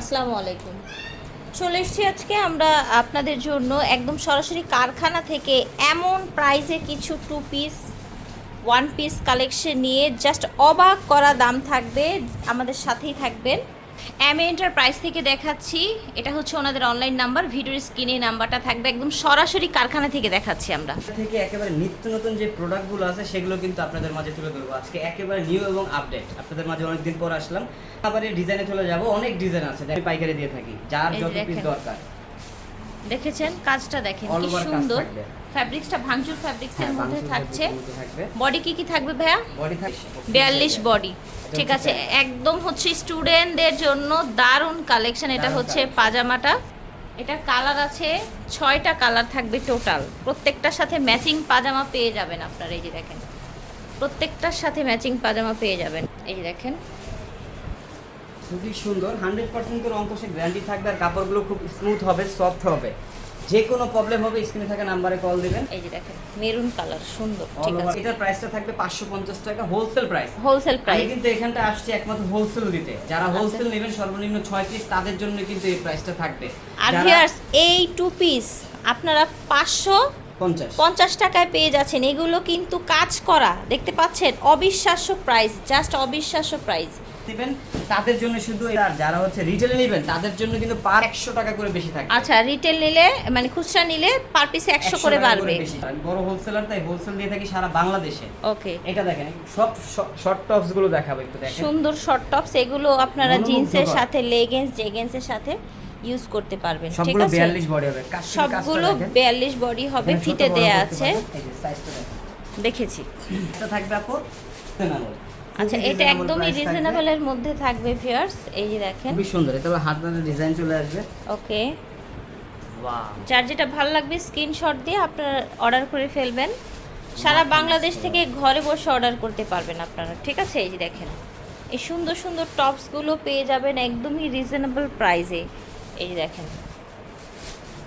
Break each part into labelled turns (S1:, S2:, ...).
S1: আসসালামু আলাইকুম। চলে এসেছি আজকে আমরা আপনাদের জন্য একদম সরাসরি কারখানা থেকে এমন প্রাইসে কিছু two piece one piece collection নিয়ে জাস্ট অবাক করা দাম থাকবে, আমাদের সাথেই থাকবেন। এম এন্টারপ্রাইজ থেকে দেখাচ্ছি। এটা হচ্ছে ওনাদের অনলাইন নাম্বার ভিডিওর স্ক্রিনে নাম্বারটা থাকবে একদম সরাসরি কারখানা থেকে দেখাচ্ছি আমরা।
S2: থেকে একেবারে নিত্য নতুন যে প্রোডাক্টগুলো আছে সেগুলো কিন্তু আপনাদের মাঝে তুলে ধরবো। আজকে একেবারে নিউ এবং আপডেট আপনাদের মাঝে অনেকদিন পর আসলাম। আবার এই ডিজাইনে চলে যাব। অনেক ডিজাইন আছে। আমি পাইকারি দিয়ে থাকি। যার যত পিস দরকার।
S1: দেখেছেন কাজটা দেখেন কি সুন্দর। ফ্যাব্রিক্সটা ভাঙচুর ফ্যাব্রিক্সের মধ্যে থাকছে। বডি কি কি থাকবে ভাইয়া?
S2: বডি থাকবে
S1: বিয়াল্লিশ বডি ঠিক আছে একদম হচ্ছে স্টুডেন্টদের জন্য দারুণ কালেকশন এটা হচ্ছে পাজামাটা। এটা কালার আছে ছয়টা কালার থাকবে টোটাল প্রত্যেকটার সাথে ম্যাচিং পাজামা পেয়ে যাবেন আপনারা এই যে দেখেন। প্রত্যেকটার সাথে ম্যাচিং পাজামা পেয়ে যাবেন। এই যে দেখেন।
S2: খুবই সুন্দর। হান্ড্রেড পার্সেন্ট করে অঙ্কশে গ্যারান্টি থাকবে আর কাপড়গুলো খুব স্মুথ হবে সফট হবে। যে কোনো প্রবলেম হবে স্ক্রিনে থাকা নাম্বারে কল দিবেন।
S1: এই যে দেখেন মেরুন কালার সুন্দর ঠিক আছে।
S2: এটার প্রাইসটা থাকবে পাঁচশো পঞ্চাশ টাকা হোলসেল প্রাইস
S1: হোলসেল
S2: আমি
S1: প্রাইস
S2: কিন্তু এখানটা আসছি একমাত্র হোলসেল দিতে। যারা হোলসেল নেবেন সর্বনিম্ন ছয় পিস তাদের জন্য কিন্তু এই প্রাইসটা থাকবে।
S1: আর
S2: যারা
S1: ভিউয়ার্স এই টু পিস আপনারা পাঁচশো
S2: পঞ্চাশ।
S1: পঞ্চাশ। টাকায় পেয়ে যাচ্ছেন। এগুলো কিন্তু কাজ করা দেখতে পাচ্ছেন? অবিশ্বাস্য প্রাইস জাস্ট অবিশ্বাস্য প্রাইস
S2: দিবেন তাদের জন্য শুধু আর যারা হচ্ছে রিটেলে নেবেন তাদের জন্য কিন্তু পার একশো টাকা করে বেশি থাকবে
S1: আচ্ছা রিটেল নিলে মানে খুচরা নিলে পার পিসে একশো করে বাড়বে।
S2: বড় হোলসেলার তাই হোলসেল দিয়ে থাকি সারা বাংলাদেশে।
S1: ওকে
S2: এটা দেখেন সব শর্ট টপসগুলো দেখাবো একটু দেখেন।
S1: সুন্দর শর্ট টপস এগুলো আপনারা জিন্সের সাথে লেগিংস জেগেন্সের সাথে ইউজ করতে পারবেন ঠিক
S2: সবগুলো
S1: আছে?
S2: বিয়াল্লিশ বডি হবে। কাজ থেকে কাজটা
S1: সবগুলো
S2: দেখেন।
S1: বিয়াল্লিশ বডি হবে
S2: বড়
S1: দেয়া আছে। দেখেছি।
S2: থাকবে আপু।
S1: আচ্ছা এটা একদমই
S2: থাকবে।
S1: রিজনেবলের মধ্যে থাকবে ভিউয়ার্স এই যে দেখেন।
S2: খুবই সুন্দর এটা হলো হাত ডিজাইন চলে আসবে।
S1: ওকে
S2: ওয়াও
S1: যার যেটা ভালো লাগবে স্ক্রিনশট দিয়ে আপনারা অর্ডার করে ফেলবেন। সারা বাংলাদেশ থেকে ঘরে বসে অর্ডার করতে পারবেন আপনারা ঠিক আছে? এই যে দেখেন। এই সুন্দর সুন্দর টপসগুলো পেয়ে যাবেন একদমই রিজনেবল প্রাইসে এই যে দেখেন।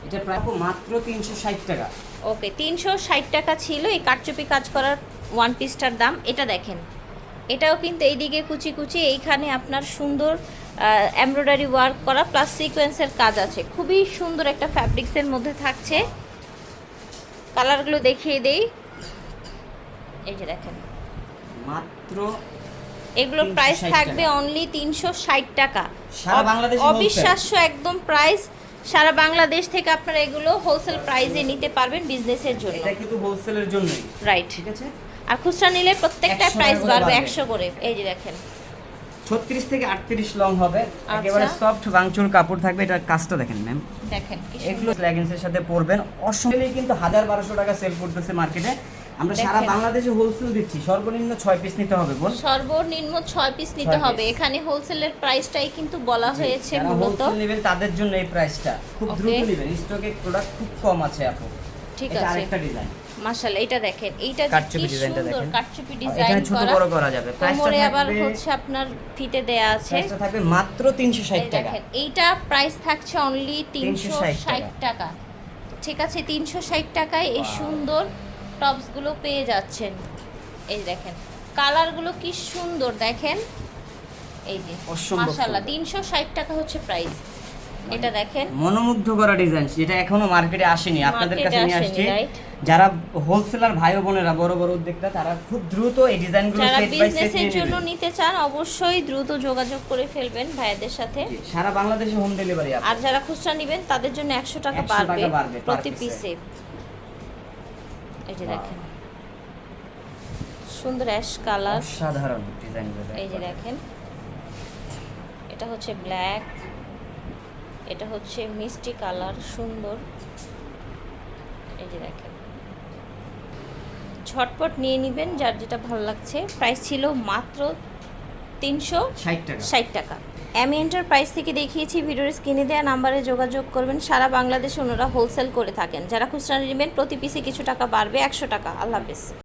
S2: এটা প্রায় মাত্র তিনশো ষাট টাকা।
S1: ওকে তিনশো ষাট টাকা ছিল এই কাটচুপি কাজ করার ওয়ান পিসটার দাম। এটা দেখেন। এটাও কিন্তু এইদিকে কুচি কুচি এইখানে আপনার সুন্দর এমব্রয়ডারি ওয়ার্ক করা প্লাস সিকোয়েন্সের কাজ আছে। খুবই সুন্দর একটা ফ্যাব্রিক্সের মধ্যে থাকছে। কালারগুলো দেখিয়ে দেই। এই যে দেখেন।
S2: মাত্র
S1: এগুলোর প্রাইস থাকবে অনলি তিনশো ষাট টাকা। অবিশ্বাস্য একদম প্রাইস সারা বাংলাদেশ থেকে আপনারা এগুলো হোলসেল প্রাইসে নিতে পারবেন বিজনেসের জন্য।
S2: এটা কিন্তু হোলসেলের জন্যই।
S1: রাইট
S2: ঠিক আছে?
S1: আর খুচরা নিলে প্রত্যেকটা প্রাইস বাড়বে। একশো করে। এই যে দেখেন।
S2: ছত্রিশ থেকে আটত্রিশ লং হবে।
S1: আচ্ছা।
S2: একেবারে সফট বাংচুর কাপড় থাকবে এটার কাজটা দেখেন ম্যাম
S1: দেখেন
S2: এগুলো লেগিংসের সাথে পরবেন। অসংখ্য কিন্তু হাজার বারোশো টাকা সেল করতেছে মার্কেটে আমরা সারা বাংলাদেশে হোলসেল দিচ্ছি। সর্বনিম্ন ছয় পিস নিতে হবে বল।
S1: সর্বনিম্ন ছয় পিস নিতে হবে। এখানে হোলসেলের প্রাইসটাই কিন্তু বলা হয়েছে মূলত।
S2: হোলসেল নেবেন তাদের জন্য এই প্রাইসটা খুব. দ্রুত নেবেন। স্টকে প্রোডাক্ট খুব কম আছে আপু।
S1: ঠিক আছে।
S2: আরেকটা ডিজাইন
S1: মাশাআল্লাহ এটা দেখেন এইটা কি সুন্দর কাটচুপি ডিজাইন
S2: ছোট বড় করা যাবে। প্রাইসটা
S1: কোমরে আবার হচ্ছে আপনার ফিতে দেয়া আছে।
S2: প্রাইসটা থাকবে মাত্র 360 টাকা।
S1: দেখেন এইটা প্রাইস থাকছে অনলি তিনশো
S2: 360
S1: ষাট টাকা। ঠিক আছে তিনশো ষাট টাকায় এই. সুন্দর টপসগুলো পেয়ে যাচ্ছেন। এই দেখেন কালারগুলো কি সুন্দর দেখেন। এই যে। তিনশো ষাট টাকা হচ্ছে প্রাইস এটা দেখেন।
S2: মনোমুগ্ধ করা ডিজাইন যেটা এখনও মার্কেটে আসেনি আপনাদের কাছে নিয়ে আসছি। যারা হোলসেলার ভাই বোনেরা বড় বড় উদ্যোক্তা তারা খুব দ্রুত এই ডিজাইনগুলো সেট বাই সেট নিয়ে
S1: জন্য নিতে চান অবশ্যই দ্রুত যোগাযোগ করে ফেলবেন ভাইয়াদের সাথে।
S2: সারা বাংলাদেশে হোম ডেলিভারি
S1: আর যারা খুচরা নেবেন তাদের জন্য একশো টাকা
S2: 100 টাকা
S1: বাড়বে প্রতি পিসে এই যে দেখেন। সুন্দর অ্যাশ কালার
S2: ডিজাইনগুলো
S1: এই যে দেখেন। এটা হচ্ছে ব্ল্যাক এটা হচ্ছে মিষ্টি কালার সুন্দর। এই যে দেখেন। ঝটপট নিয়ে নেবেন যার যেটা ভালো লাগছে। প্রাইস ছিল মাত্র তিনশো
S2: 60 টাকা।
S1: ষাট টাকা। অ্যামি এন্টারপ্রাইজ থেকে দেখিয়েছি ভিডিওর স্ক্রিনে দেওয়া নাম্বারে যোগাযোগ করবেন। সারা বাংলাদেশে ওনারা হোলসেল করে থাকেন। যারা খুচরা নেবেন প্রতি পিসে কিছু টাকা বাড়বে একশো টাকা। আল্লাহ হাফেজ।